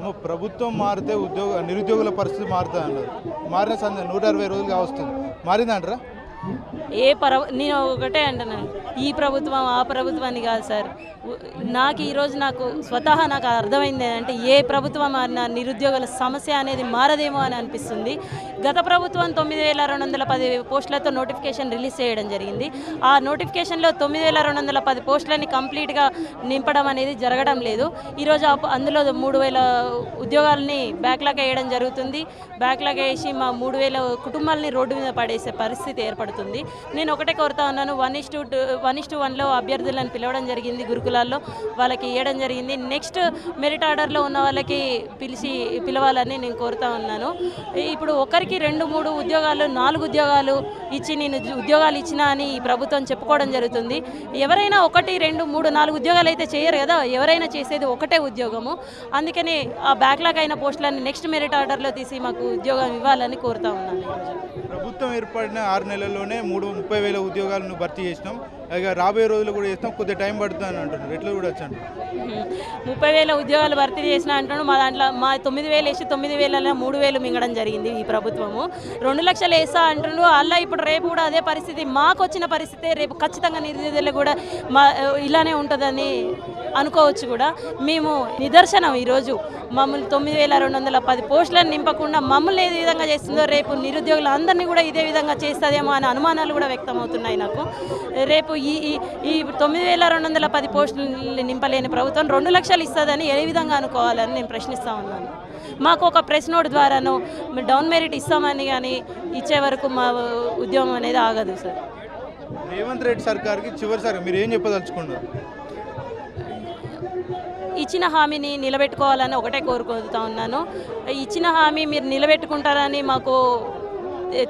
ఏమో ప్రభుత్వం మారితే ఉద్యోగ నిరుద్యోగుల పరిస్థితి మారుతుంది అన్నారు మారిన సంద నూట అరవై రోజులుగా వస్తుంది మారిందంటారా ఏ పర నేను ఒకటే అంటున్నాను ఈ ప్రభుత్వం ఆ ప్రభుత్వాన్ని కాదు సార్. నాకు ఈరోజు నాకు స్వతహా నాకు అర్థమైంది అంటే ఏ ప్రభుత్వం మారినా నిరుద్యోగుల సమస్య అనేది మారదేమో అని అనిపిస్తుంది. గత ప్రభుత్వం తొమ్మిది వేల రెండు వందల పది పోస్టులతో నోటిఫికేషన్ రిలీజ్ చేయడం జరిగింది. ఆ నోటిఫికేషన్లో తొమ్మిది వేల రెండు వందల పది పోస్టులని కంప్లీట్గా నింపడం అనేది జరగడం లేదు. ఈరోజు అందులో మూడు వేల ఉద్యోగాలని బ్యాక్లాగ్ వేయడం జరుగుతుంది. బ్యాక్లాగ్ వేసి మా మూడు వేల కుటుంబాలని రోడ్డు మీద పడేసే పరిస్థితి ఏర్పడుతుంది. నేను ఒకటే కోరుతా ఉన్నాను one is two one is two వన్లో అభ్యర్థులను పిలవడం జరిగింది గురుకులాల్లో. వాళ్ళకి ఇవ్వడం జరిగింది. నెక్స్ట్ మెరిట్ ఆర్డర్లో ఉన్న వాళ్ళకి పిలిచి పిలవాలని నేను కోరుతా ఉన్నాను. ఇప్పుడు ఒకరికి రెండు మూడు ఉద్యోగాలు నాలుగు ఉద్యోగాలు ఇచ్చి నేను ఉద్యోగాలు ఇచ్చినా అని ఈ ప్రభుత్వం చెప్పుకోవడం జరుగుతుంది. ఎవరైనా ఒకటి రెండు మూడు నాలుగు ఉద్యోగాలు అయితే చేయరు కదా? ఎవరైనా చేసేది ఒకటే ఉద్యోగము. అందుకని ఆ బ్యాక్లాగ్ అయిన పోస్టులని నెక్స్ట్ మెరిట్ ఆర్డర్లో తీసి మాకు ఉద్యోగం ఇవ్వాలని కోరుతా ఉన్నాను. ప్రభుత్వం ఏర్పడిన ఆరు నెలల్లోనే మూడు ముప్పై వేల ఉద్యోగాలను భర్తీ చేసినాం. రాబోయే రోజులు కూడా ఇస్తాం కొద్ది టైం పడుతుంది అని అంటున్నారు. ఎట్లా కూడా వచ్చాను ముప్పై వేల ఉద్యోగాలు భర్తీ చేసిన అంటున్నాడు. మా దాంట్లో మా తొమ్మిది వేలు వేసి తొమ్మిది వేలలో మూడు వేలు మింగడం జరిగింది ఈ ప్రభుత్వము. రెండు లక్షలు వేస్తా అంటుండ్రు అలా ఇప్పుడు రేపు కూడా అదే పరిస్థితి. మాకు వచ్చిన పరిస్థితి రేపు ఖచ్చితంగా నిరుద్యోగులు కూడా మా ఇలానే ఉంటుందని అనుకోవచ్చు కూడా. మేము నిదర్శనం ఈరోజు. మమ్మల్ని తొమ్మిది వేల రెండు వందల పది పోస్టులను నింపకుండా మమ్మల్ని ఏ విధంగా చేస్తుందో రేపు నిరుద్యోగులు అందరినీ కూడా ఇదే విధంగా చేస్తుందేమో అనే అనుమానాలు కూడా వ్యక్తమవుతున్నాయి నాకు. రేపు ఈ ఈ తొమ్మిది వేల రెండు వందల పది పోస్టులు నింపలేని ప్రభుత్వం రెండు లక్షలు ఇస్తుందని ఏ విధంగా అనుకోవాలని నేను ప్రశ్నిస్తా ఉన్నాను. మాకు ఒక ప్రెస్ నోట్ ద్వారాను డౌన్ మెరిట్ ఇస్తామని కానీ ఇచ్చే వరకు మా ఉద్యమం అనేది ఆగదు సార్. రేవంత్ రెడ్డి సర్కార్కి చివరిసారి మీరు ఏం చెప్పదలుచుకున్నారు? ఇచ్చిన హామీని నిలబెట్టుకోవాలని ఒకటే కోరుకుంటా ఉన్నాను. ఇచ్చిన హామీ మీరు నిలబెట్టుకుంటారని మాకు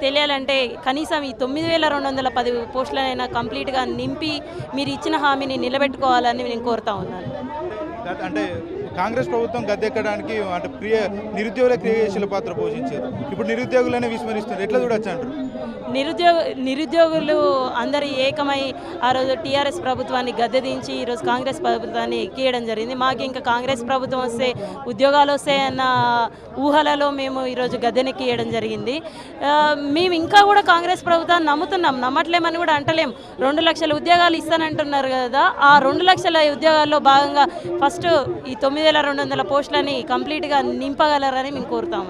తెలియాలంటే కనీసం ఈ తొమ్మిది వేల రెండు వందల పది పోస్టులనైనా కంప్లీట్గా నింపి మీరు ఇచ్చిన హామీని నిలబెట్టుకోవాలని నేను కోరుతా ఉన్నాను. అంటే కాంగ్రెస్ ప్రభుత్వం గద్దెక్కడానికి అంటే ప్రియ నిరుద్యోగుల క్రియాశీల పాత్ర పోషించారు. ఇప్పుడు నిరుద్యోగులనే విస్మరిస్తున్నారు. ఎట్లా చూడొచ్చు అంటారు? నిరుద్యోగ నిరుద్యోగులు అందరు ఏకమై ఆ రోజు టీఆర్ఎస్ ప్రభుత్వాన్ని గద్దెదించి ఈరోజు కాంగ్రెస్ ప్రభుత్వాన్ని ఎక్కియడం జరిగింది. మాకు ఇంకా కాంగ్రెస్ ప్రభుత్వం వస్తే ఉద్యోగాలు వస్తాయన్న ఊహలలో మేము ఈరోజు గద్దెనెక్కియడం జరిగింది. మేము ఇంకా కూడా కాంగ్రెస్ ప్రభుత్వాన్ని నమ్ముతున్నాం. నమ్మట్లేమని కూడా అంటలేం. రెండు లక్షల ఉద్యోగాలు ఇస్తానంటున్నారు కదా. ఆ రెండు లక్షల ఉద్యోగాల్లో భాగంగా ఫస్ట్ ఈ తొమ్మిది తొమ్మిది వేల రెండు వందల పోస్టులని కంప్లీట్గా నింపగలరని మేము కోరుతాము